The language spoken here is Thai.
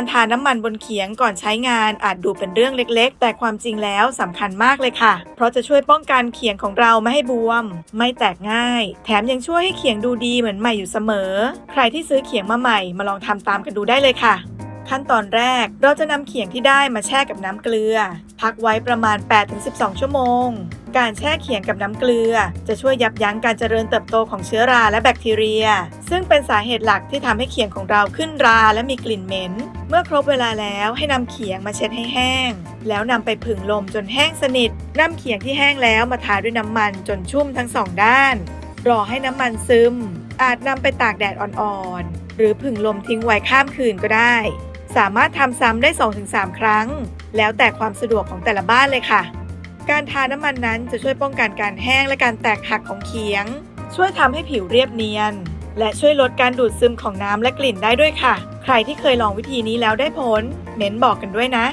การทาน้ำมันบนเขียงก่อนใช้งานอาจดูเป็นเรื่องเล็กๆ แต่ความจริงแล้วสำคัญมากเลยค่ะ เพราะจะช่วยป้องกันเขียงของเราไม่ให้บวม ไม่แตกง่าย แถมยังช่วยให้เขียงดูดีเหมือนใหม่อยู่เสมอ ใครที่ซื้อเขียงมาใหม่มาลองทำตามกันดูได้เลยค่ะขั้นตอนแรกเราจะนำเขียงที่ได้มาแช่กับน้ำเกลือ พักไว้ประมาณ 8-12 ชั่วโมง การแช่เขียงกับน้ำเกลือ จะช่วยยับยั้งการเจริญเติบโตของเชื้อราและแบคทีเรีย ซึ่งเป็นสาเหตุหลักที่ทำให้เขียงของเราขึ้นราและมีกลิ่นเหม็น เมื่อครบเวลาแล้วให้นำเขียงมาเช็ดให้แห้ง แล้วนำไปผึ่งลมจนแห้งสนิทนำเขียงที่แห้งแล้วมาทาด้วยน้ำมันจนชุ่มทั้งสองด้าน รอให้น้ำมันซึม อาจนำไปตากแดดอ่อนๆ หรือผึ่งลมทิ้งไว้ข้ามคืนก็ได้ สามารถทำซ้ำได้ 2-3 ครั้ง แล้วแต่ความสะดวกของแต่ละบ้านเลยค่ะ การทาน้ำมันนั้นจะช่วยป้องกันการแห้งและการแตกหักของเขียง ช่วยทำให้ผิวเรียบเนียน และช่วยลดการดูดซึมของน้ำและกลิ่นได้ด้วยค่ะ ใครที่เคยลองวิธีนี้แล้วได้ผลเม้นบอกกันด้วยนะ